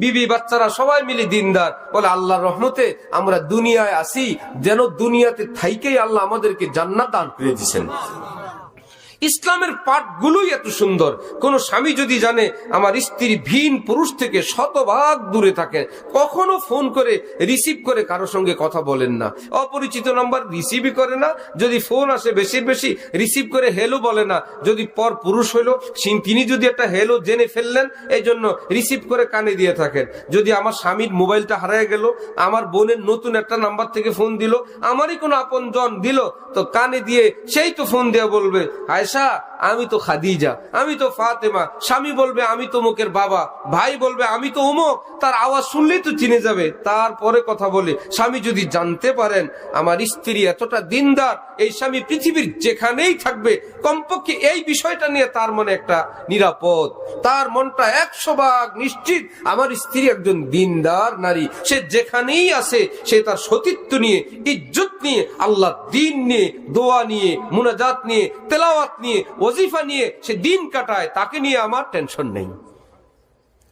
বিবি বাচ্চারা সবাই মিলে দিনদার। বলে আল্লাহর রহমতে আমরা দুনিয়ায় আসি, যেন দুনিয়াতে থাইকেই আল্লাহ আমাদেরকে জান্নাত দান করে দিয়েছেন। ইসলামের পাঠগুলোই এত সুন্দর। কোন স্বামী যদি জানে, আমার স্ত্রী ভিন পুরুষ থেকে শতভাগ দূরে থাকে, কখনো ফোন করে, রিসিভ করে কারও সঙ্গে কথা বলেন না। অপরিচিত নাম্বার রিসিভই করে না, যদি ফোন আসে বেশি বেশি, রিসিভ করে হেলো বলে না। যদি পর পুরুষ হইল তিনি যদি একটা হেলো জেনে ফেললেন এই জন্য রিসিভ করে কানে দিয়ে থাকেন। যদি আমার স্বামীর মোবাইলটা হারিয়ে গেল, আমার বোনের নতুন একটা নাম্বার থেকে ফোন দিল, আমারই কোনো আপন জন দিল, তো কানে দিয়ে সেই তো ফোন দিয়ে বলবে আয়সা আমি তো খাদিজা, আমি তো ফাতেমা, স্বামী বলবে আমি তো মুখের বাবা, ভাই বলবে আমি তো অমুক তার আওয়াজ শুনলেই তো চিনে যাবে। তারপরে কথা বলে, স্বামী যদি জানতে পারেন, আমার স্ত্রী এতটা দিনদার, এই স্বামী পৃথিবীর যেখানেই থাকবে, কমপক্ষে এই বিষয়টা নিয়ে তার মনে একটা নিরাপদ। তার মনটা একশো ভাগ নিশ্চিত, আমার স্ত্রী একজন দিনদার নারী, সে যেখানেই আছে, সে তার সতীত্ব নিয়ে, ইজ্জত নিয়ে, আল্লাহ দিন নিয়ে, দোয়া নিয়ে, মুনাজাত নিয়ে, তেলাওয়াত নিয়ে ওজিফা নিয়ে সে দিন কাটায় তাকে নিয়ে আমার টেনশন নেই।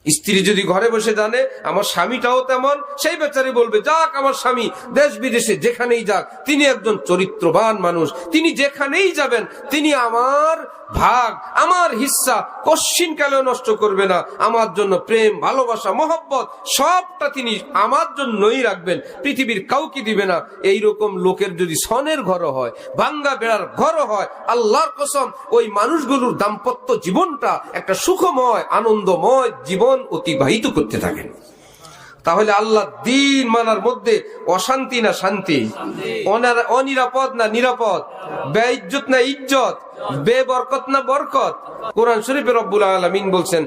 স্ত্রী যদি ঘরে বসে জানে, আমার স্বামীটাও তেমন সেই বেচারি বলবে, যাক আমার স্বামী, দেশ বিদেশে যেখানেই যাক, তিনি একজন চরিত্রবান মানুষ, তিনি যেখানেই যাবেন, তিনি আমার ভাগ, আমার হিস্সা, কশ্চিন কালেও নষ্ট করবে না? আমার জন্য প্রেম, ভালোবাসা, মহব্বত, সবটা তিনি আমার জন্যই রাখবেন, পৃথিবীর কাউকে দিবে না। এই রকম লোকের যদি সনের ঘর হয়, ভাঙ্গা বেড়ার ঘর হয়, আল্লাহর কসম, ওই মানুষগুলোর দাম্পত্য জীবনটা একটা সুখময়, আনন্দময় জীবন অতিবাহিত করতে থাকেন। তাহলে আল্লাহ দিন মানার মধ্যে অশান্তি না শান্তি? অনিরাপদ না নিরাপদ? বেইজ্জত না ইজ্জত? বেবরকত না বরকত? কোরআন শরীফে রব্বুল আলামিন বলছেন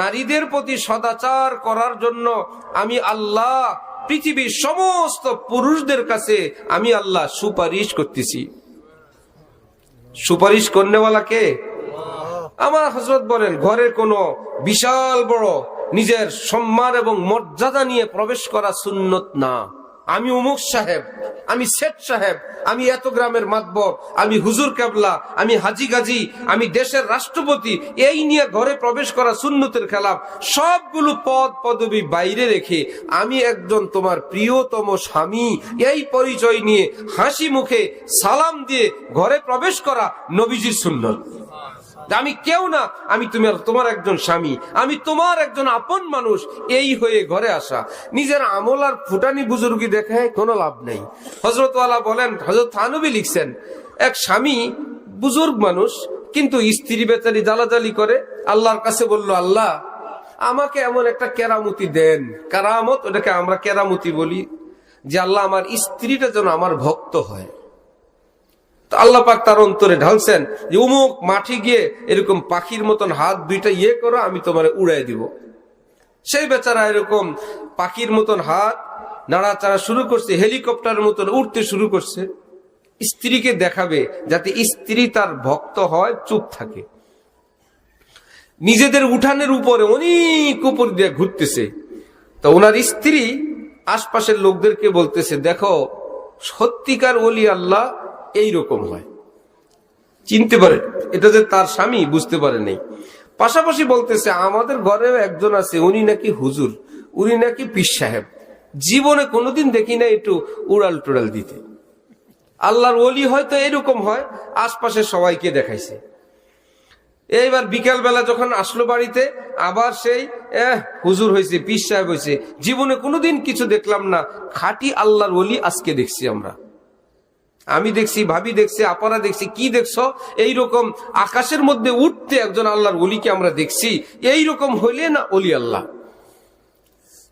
নারীদের প্রতি সদাচার করার জন্য আমি আল্লাহ, পৃথিবীর সমস্ত পুরুষদের কাছে আমি আল্লাহ সুপারিশ করতেছি। সুপারিশ করনেওয়ালা কে? আমার হজরত বলেন ঘরে কোনো বিশাল বড় নিজের সম্মান এবং মর্যাদা নিয়ে প্রবেশ করা সুন্নত না। আমি উমুক সাহেব, আমি শেঠ সাহেব, আমি এত গ্রামের মাতবর, আমি হুজুর কেবলা আমি হাজি গাজি, আমি দেশের রাষ্ট্রপতি, এই নিয়ে ঘরে প্রবেশ করা সুন্নতের খেলাফ, সবগুলো পদ পদবি বাইরে রেখে আমি একজন তোমার প্রিয়তম স্বামী, এই পরিচয় নিয়ে হাসি মুখে সালাম দিয়ে ঘরে প্রবেশ করা নবীজির সুন্নত। আমি কেউ না, আমি তোমার তোমার একজন স্বামী, আমি তোমার একজন আপন মানুষ, এই হয়ে ঘরে আসা। নিজের আমল আর ফুটানি বুজুর্গি দেখে কোনো লাভ নেই। হজরতওয়ালা বলেন হজরত থানবী লিখছেন, এক স্বামী বুজুর্গ মানুষ, কিন্তু স্ত্রী বেচারি জ্বালাজালি করে, আল্লাহর কাছে বলল, আল্লাহ, আমাকে এমন একটা কেরামতি দেন। কেরামত, ওটাকে আমরা কেরামতি বলি, যে আল্লাহ আমার স্ত্রীটা যেন আমার ভক্ত হয়। আল্লাহ পাক তার অন্তরে ঢালছেন যে, উমুক মাঠে গিয়ে এরকম পাখির মতন হাত দুইটা ইয়ে করো, আমি তোমার উড়াই দিব। সেই বেচারা এরকম পাখির মতন হাত নাড়াচাড়া শুরু করছে হেলিকপ্টারের মতন উঠতে শুরু করছে। স্ত্রীকে দেখাবে যাতে স্ত্রী তার ভক্ত হয়, চুপ থাকে। নিজেদের উঠানের উপরে অনেক উপর দিয়ে ঘুরতেছে। তো ওনার স্ত্রী আশপাশের লোকদেরকে বলতেছে, দেখো, সত্যিকার ওলি আল্লাহ এই রকম হয়। চিনতে পারে। এটা যে তার স্বামী, বুঝতে পারে নেই। পাশাপাশি বলতেছে, আমাদের ঘরেও একজন আছে, উনি নাকি হুজুর, উনি নাকি পিস সাহেব। জীবনে কোনোদিন দেখি না একটু উড়াল টুড়াল দিতে। আল্লাহর ওলি হয়তো এরকম হয়, আশপাশের সবাইকে দেখাইছে। এইবার বিকেল বেলা যখন আসলো বাড়িতে, আবার সেই হুজুর হয়েছে পিস সাহেব হয়েছে জীবনে কোনোদিন কিছু দেখলাম না। খাঁটি আল্লাহর ওলি আজকে দেখছি আমরা। আমি দেখছি, ভাবি দেখছি আপারা দেখছি, কি দেখছ? এই রকম আকাশের মধ্যে উঠতে একজন আল্লাহর অলিকে আমরা দেখছি। এই রকম হইলে না অলি আল্লাহ?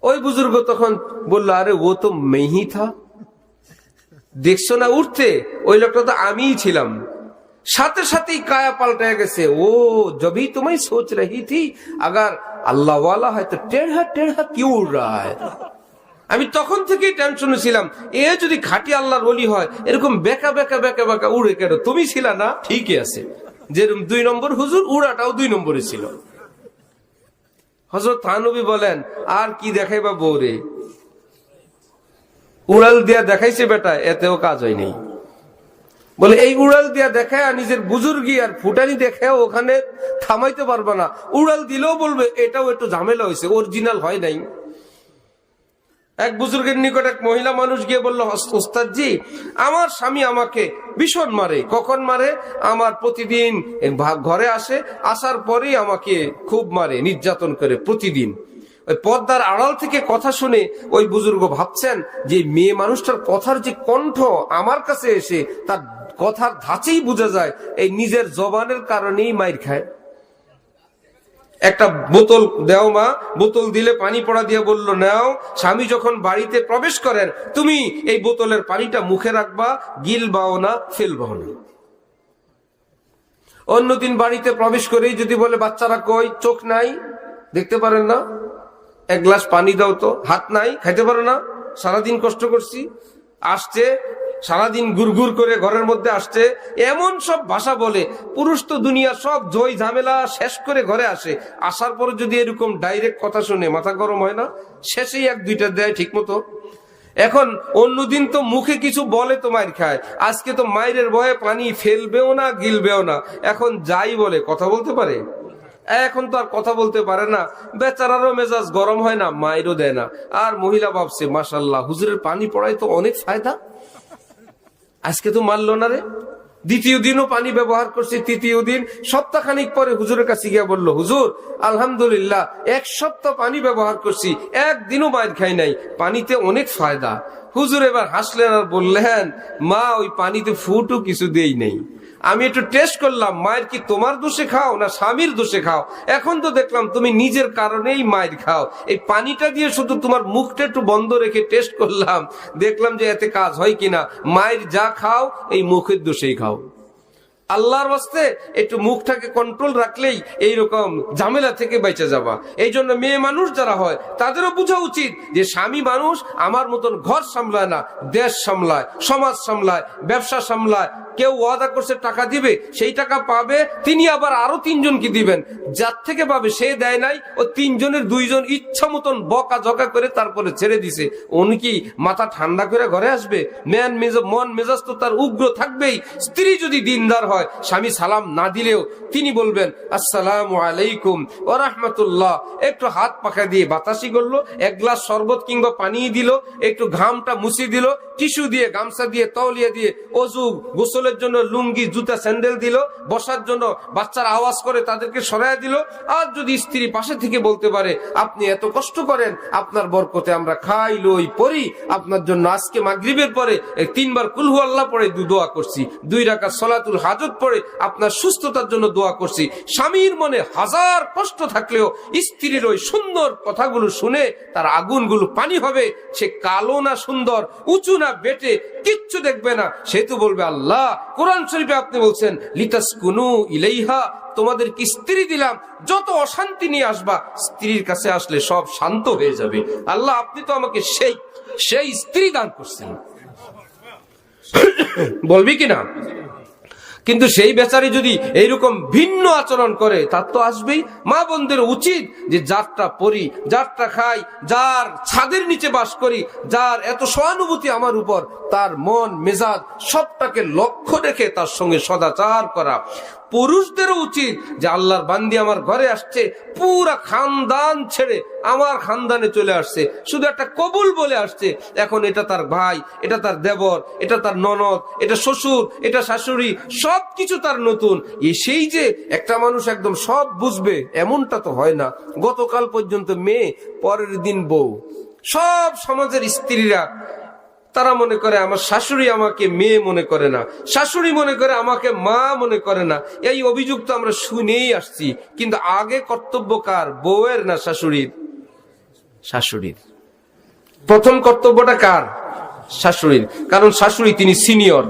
ওই বুজুর্গ তখন বলল, আরে, ও তো মেহি থা দেখছ না উঠতে? ওই লোকটা তো আমিই ছিলাম। সাথে সাথেই কায়া পাল্টা গেছে, ও জবি তুমি সোচ রহি থি, আগার আল্লাহ হয়তো টেড়া টেড়া কিউ উড় রা হয় আমি তখন থেকেই টেনশনে ছিলাম। এ যদি খাটি আল্লাহর বলি হয়, এরকম বেকা বেকা বেকা বেকা উড়ে কেন? তুমি ছিল না? ঠিকই আছে। যেরকম দুই নম্বর হুজুর, উড়াটাও দুই নম্বরে ছিল। হজরত থানবী বলেন, আর কি দেখাই দেখাইবা বৌরে উড়াল দিয়া দেখাইছে বেটা, এতেও কাজ হয় নেই। বলে, এই উড়াল দিয়া দেখায় নিজের বুজুর্গি আর ফুটানি দেখায় ওখানে থামাইতে পারবে না। উড়াল দিলেও বলবে, এটাও একটু ঝামেলা হয়েছে অরিজিনাল হয় নাই। এক বুজুর্গের নিকট এক মহিলা মানুষ গিয়ে বলল ওস্তাদ জি আমার স্বামী আমাকে ভীষণ মারে। কখন মারে? আমার প্রতিদিন ঘরে আসে, আসার পরেই আমাকে খুব মারে, নির্যাতন করে প্রতিদিন। ওই পর্দার আড়াল থেকে কথা শুনে ওই বুজুর্গ ভাবছেন যে মেয়ে মানুষটার কথার যে কণ্ঠ আমার কাছে এসে, তার কথার ধাঁচেই বোঝা যায়, এই নিজের জবানের কারণেই মাইর খায়। একটা বোতল দেও মা, বোতল দিলে পানি পড়া দিয়ে বলল, নাও। স্বামী যখন বাড়িতে প্রবেশ করেন, তুমি এই বোতলের পানিটা মুখে রাখবা, গিল বাও না ফেলবাও না। অন্যদিন বাড়িতে প্রবেশ করেই যদি বলে, বাচ্চারা কই? চোখ নাই? দেখতে পারেন না। এক গ্লাস পানি দাও তো, হাত নাই, খাইতে পারো না। সারাদিন কষ্ট করছি। আসছে সারাদিন গুড়গুড় করে ঘরের মধ্যে আসছে। এমন সব ভাষা বলে, পুরুষ তো দুনিয়া সব জয় ঝামেলা শেষ করে ঘরে আসে। আসার পরে যদি এরকম ডাইরেক্ট কথা শুনে মাথা গরম হয় না, শেষেই এক দুইটা দেয় ঠিক মতো এখন অন্যদিন তো মুখে কিছু বলে তো মায়ের খায়। আজকে তো মায়ের ভয়ে পানি ফেলবেও না, গিলবেও না। এখন যাই বলে, কথা বলতে পারে? এখন তো আর কথা বলতে পারে না। বেচারারও মেজাজ গরম হয় না, মায়েরও দেয় না। আর মহিলা ভাবছে মাসাল্লাহ হুজুরের পানি পড়ায় তো অনেক ফায়দা। আজকে তো মারলো না রে। দ্বিতীয় দিনও পানি ব্যবহার করছি, তৃতীয় দিন সপ্তাহখানিক পরে হুজুরের কাছে গিয়ে বলল, হুজুর, আলহামদুলিল্লাহ, এক সপ্তাহ পানি ব্যবহার করছি, একদিনও বাইর খাই নাই, পানিতে অনেক ফায়দা। হুজুর এবার হাসলেন আর বললেন, মা, ওই পানিতে ফুটও কিছু দেই নেই। আমি একটু টেস্ট করলাম, মায়ের কি তোমার দোষে খাও না স্বামীর দোষে খাও? এখন তো দেখলাম তুমি নিজের কারণেই মায়ের খাও। এই পানিটা দিয়ে শুধু তোমার মুখটা একটু বন্ধ রেখে টেস্ট করলাম। দেখলাম যে এতে কাজ হয় কিনা। মায়ের যা খাও, এই মুখের দোষেই খাও। আল্লাহর বাস্তে একটু মুখটাকে কন্ট্রোল রাখলেই এইরকম ঝামেলা থেকে বেঁচে যাবা। এই জন্য মেয়ে মানুষ যারা হয়, তাদেরও বোঝা উচিত যে স্বামী মানুষ আমার মতন ঘর সামলায় না, দেশ সামলায়, সমাজ সামলায়, ব্যবসা সামলায়। কেউ ওয়াদা করছে টাকা দিবে, সেই টাকা পাবে, তিনি আবার আরও তিনজনকে দিবেন। যার থেকে পাবে, সে দেয় নাই, ও তিনজনের দুইজন ইচ্ছা মতন বকা জকা করে তারপরে ছেড়ে দিছে। উনি কি মাথা ঠান্ডা করে ঘরে আসবে? ম্যান মেজ মন মেজাজ তো তার উগ্র থাকবেই। স্ত্রী যদি দিনদার হয় স্বামী সালাম না দিলেও তিনি বলবেন, আসসালামু আলাইকুম, ও রহমতুল্লাহ। একটু হাত পাখা দিয়ে বাতাসি করল, এক গ্লাস শরবত কিংবা পানি দিল, একটু ঘামটা মুছে দিল, টিস্যু দিয়ে, গামছা দিয়ে তৌলিয়া দিয়ে অজু গোসলের জন্য লুঙ্গি, জুতা, স্যান্ডেল দিল, বসার জন্য বাচ্চারা আওয়াজ করে তাদেরকে সরাই দিল। আর যদি স্ত্রী পাশে থেকে বলতে পারে, আপনি এত কষ্ট করেন, আপনার বরকতে আমরা খাই, লই, পড়ি, আপনার জন্য আজকে মাগরিবের পরে তিনবার কুলহু আল্লাহ পড়ে দু- দোয়া করছি। দুই রাখা সলাতুল হাজত পড়ে আপনার সুস্থতার জন্য দোয়া করছি। স্বামীর মনে হাজার কষ্ট থাকলেও স্ত্রীর ওই সুন্দর কথাগুলো শুনে তার আগুনগুলো পানি হবে। সে কালো না সুন্দর, উঁচু না বেটে, কিচ্ছু দেখবে না। সে তো বলবে, আল্লাহ, কোরআন শরীফে আপনি বলছেন লিতাস কুনু ইলাইহা তোমাদের কি স্ত্রী দিলাম, যত অশান্তি নিয়ে আসবা, স্ত্রীর কাছে আসলে সব শান্ত হয়ে যাবে। আল্লাহ, আপনি তো আমাকে সেই সেই স্ত্রী দান করছেন। বলবি কিনা কিন্তু সেই বেচারি যদি এইরকম ভিন্ন আচরণ করে, তার তো আসবেই। মা বোনদের উচিত যে যারটা পড়ি যারটা খাই, যার ছাদের নিচে বাস করি, যার এত সহানুভূতি আমার উপর, তার মন, মেজাজ সবটাকে লক্ষ্য রেখে তার সঙ্গে সদাচার করা। পুরুষদেরও উচিত যে আল্লাহর বান্দি আমার ঘরে আসছে, পুরা খানদান ছেড়ে আমার খানদানে চলে আসছে। শুধু একটা কবুল বলে আসছে, এখন এটা তার ভাই, এটা তার দেবর, এটা তার ননদ, এটা শ্বশুর, এটা শাশুড়ি সব কিছু তার নতুন। এ সেই যে একটা মানুষ একদম সব বুঝবে, এমনটা তো হয় না। গতকাল পর্যন্ত মেয়ে, পরের দিন বউ। সব সমাজের স্ত্রীরা তারা মনে করে, আমার শাশুড়ি আমাকে মেয়ে মনে করে না, শাশুড়ি মনে করে আমাকে মা মনে করে না। এই অভিযোগ তো আমরা শুনেই আসছি, কিন্তু আগে কর্তব্য কার? বউয়ের না শাশুড়ির? শাশুড়ির। প্রথম কর্তব্যটা কার? শাশুড়ির। কারণ শাশুড়ি তিনি সিনিয়র।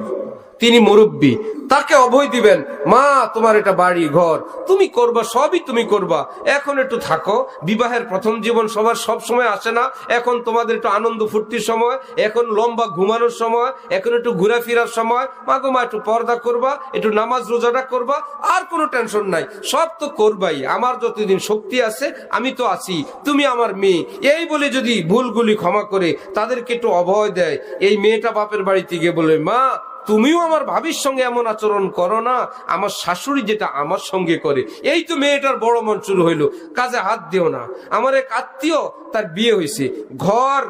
তিনি মুরব্বী। তাকে অভয় দিবেন, মা, তোমার এটা বাড়ি, ঘর। তুমি করবা, সবই তুমি করবা। এখন একটু থাকো। বিবাহের প্রথম জীবন সবার সব সময় আসে না। এখন তোমাদের একটু আনন্দ ফুর্তির সময়। এখন লম্বা ঘুমানোর সময়। এখন একটু ঘোরাফেরার সময়। মা গো, মা, একটু পর্দা করবা, একটু নামাজ রোজাটা করবা। আর কোনো টেনশন নাই। সব তো করবাই। আমার যতদিন শক্তি আছে, আমি তো আছি। তুমি আমার মেয়ে। এই বলে যদি ভুলগুলি ক্ষমা করে, তাদেরকে একটু অভয় দেয়। এই মেয়েটা বাপের বাড়িতে গিয়ে বলে মা তুমিও আমার ভাবির সঙ্গে এমন আচরণ করো না, আমার শাশুড়ি যেটা আমার সঙ্গে করে। এই তো মেয়েটার বড় মন শুরু হইল, কাজে হাত দিও না। আমার এক আত্মীয় তার বিয়ে হয়েছে ঘর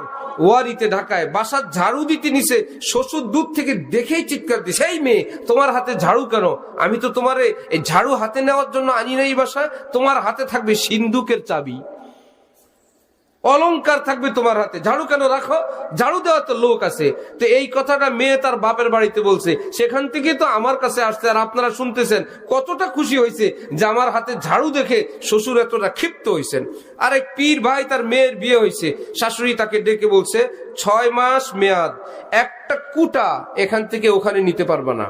ওয়ারিতে ঢাকায়, বাসার ঝাড়ু দিতে নিছে, শ্বশুর দূর থেকে দেখেই চিৎকার দিছে, এই মেয়ে, তোমার হাতে ঝাড়ু কেন? আমি তো তোমারে এই ঝাড়ু হাতে নেওয়ার জন্য আনি নাই বাসায়, তোমার হাতে থাকবে সিন্ধুকের চাবি। অলংকার থাকবে তোমার হাতে। ঝাড়ু কেন রাখো? ঝাড়ু দেওয়ার তো লোক আছে। তো এই কথাটা মেয়ে তার বাপের বাড়িতে বলছে। সেখান থেকে তো আমার কাছে আসছে আর আপনারা শুনতেছেন কতটা খুশি হয়েছে যে আমার হাতে ঝাড়ু দেখে শ্বশুর এতটা ক্ষিপ্ত হয়েছেন। আর এক পীর ভাই তার মেয়ের বিয়ে হয়েছে। শাশুড়ি তাকে ডেকে বলছে, ছয় মাস মেয়াদ, একটা কুটা এখান থেকে ওখানে নিতে পারবে না।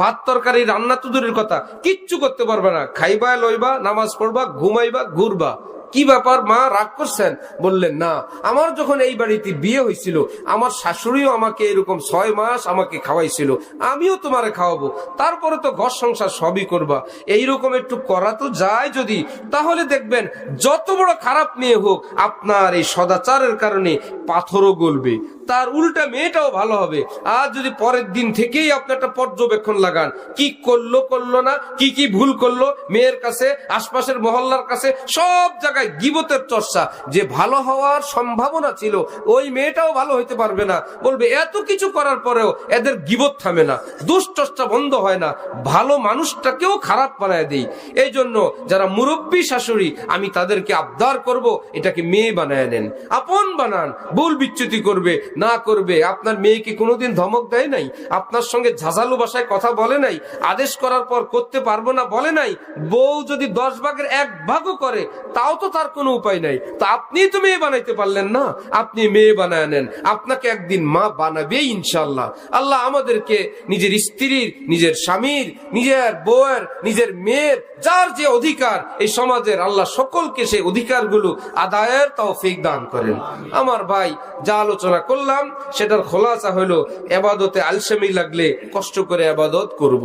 ভাত তরকারি, রান্না তো দূরের কথা, কিচ্ছু করতে পারবে না। খাইবা, লইবা, নামাজ পড়বা, ঘুমাইবা, ঘুরবা। কি ব্যাপার, মা রাগ করছেন? বললেন, না, আমার যখন এই বাড়িতে বিয়ে হয়েছিল, আমার শাশুড়িও আমাকে এরকম ছয় মাস আমাকে খাওয়াইছিল, আমিও তোমারে খাওয়াবো, তারপরে তো ঘর সংসার সবই করবা। এইরকম একটু করা তো যায় যদি। তাহলে দেখবেন, যত বড় খারাপ মেয়ে হোক, আপনার এই সদাচারের কারণে পাথরও গলবে। তার উল্টা মেয়েটাও ভালো হবে। আর যদি পরের দিন থেকেই আপনি একটা পর্যবেক্ষণ লাগান, কি করল করল না, কি কি ভুল করল, মেয়ের কাছে, আশপাশের মহল্লার কাছে, সব জায়গায় গিবতের চর্চা। যে ভালো হওয়ার সম্ভাবনা ছিল, ওই মেয়েটাও ভালো হইতে পারবে না। বলবে, এত কিছু করার পরেও এদের গিবত থামে না দুশ্চর্চা বন্ধ হয় না, ভালো মানুষটাকেও খারাপ বানায় দেই। এই জন্য যারা মুরব্বী শাশুড়ি, আমি তাদেরকে আবদার করব, এটাকে মেয়ে বানায় নেন। আপন বানান, ভুল বিচ্যুতি করবে, না করবে। আপনার মেয়েকে কোনোদিন ধমক দেয় নাই, আপনার সঙ্গে ঝাঁঝালু ভাষায় কথা বলে নাই, আদেশ করার পর করতে পারব না বলে নাই, বউ যদি দশ ভাগের এক ভাগও করে, তাও তার কোনো উপায় নাই। তা আপনি তো মেয়ে বানাইতে পারলেন না। আপনি মেয়ে বানায় নেন। আপনাকে একদিন মা বানাবে ইনশাল্লাহ আল্লাহ আমাদেরকে নিজের স্ত্রীর, নিজের স্বামীর, নিজের বউয়ের, নিজের মেয়ের যার যে অধিকার, এই সমাজের আল্লাহ সকলকে সেই অধিকারগুলো আদায়ের তৌফিক দান করেন। আমার ভাই, যা আলোচনা করলাম, সেটার খোলাসা হলো, এবাদতে আলসেমি লাগলে কষ্ট করে আবাদত করব।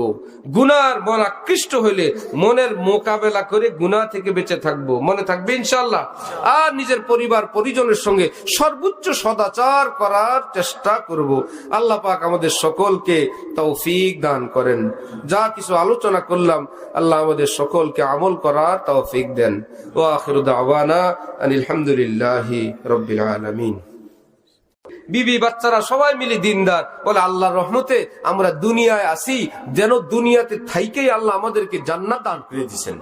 গুনার মন আকৃষ্ট হইলে মনের মোকাবেলা করে গুনাহ থেকে বেঁচে থাকব। মনে থাকবে? ইনশাল্লাহ আর নিজের পরিবার, পরিজনের সঙ্গে সর্বোচ্চ সদাচার করার চেষ্টা করব। আল্লাহ পাক আমাদের সকলকে তৌফিক দান করেন। যা কিছু আলোচনা করলাম, আল্লাহ আমাদের সকলকে আমল করার তৌফিক দেন। ও আখির দাওয়ানা আলহামদুলিল্লাহি রব্বিল আলামিন। বিবি, বাচ্চারা সবাই মিলে দিনদার। বলে, আল্লাহর রহমতে আমরা দুনিয়ায় আসি যেন দুনিয়াতে থাইকেই আল্লাহ আমাদেরকে জান্নাত দান করে দিচ্ছেন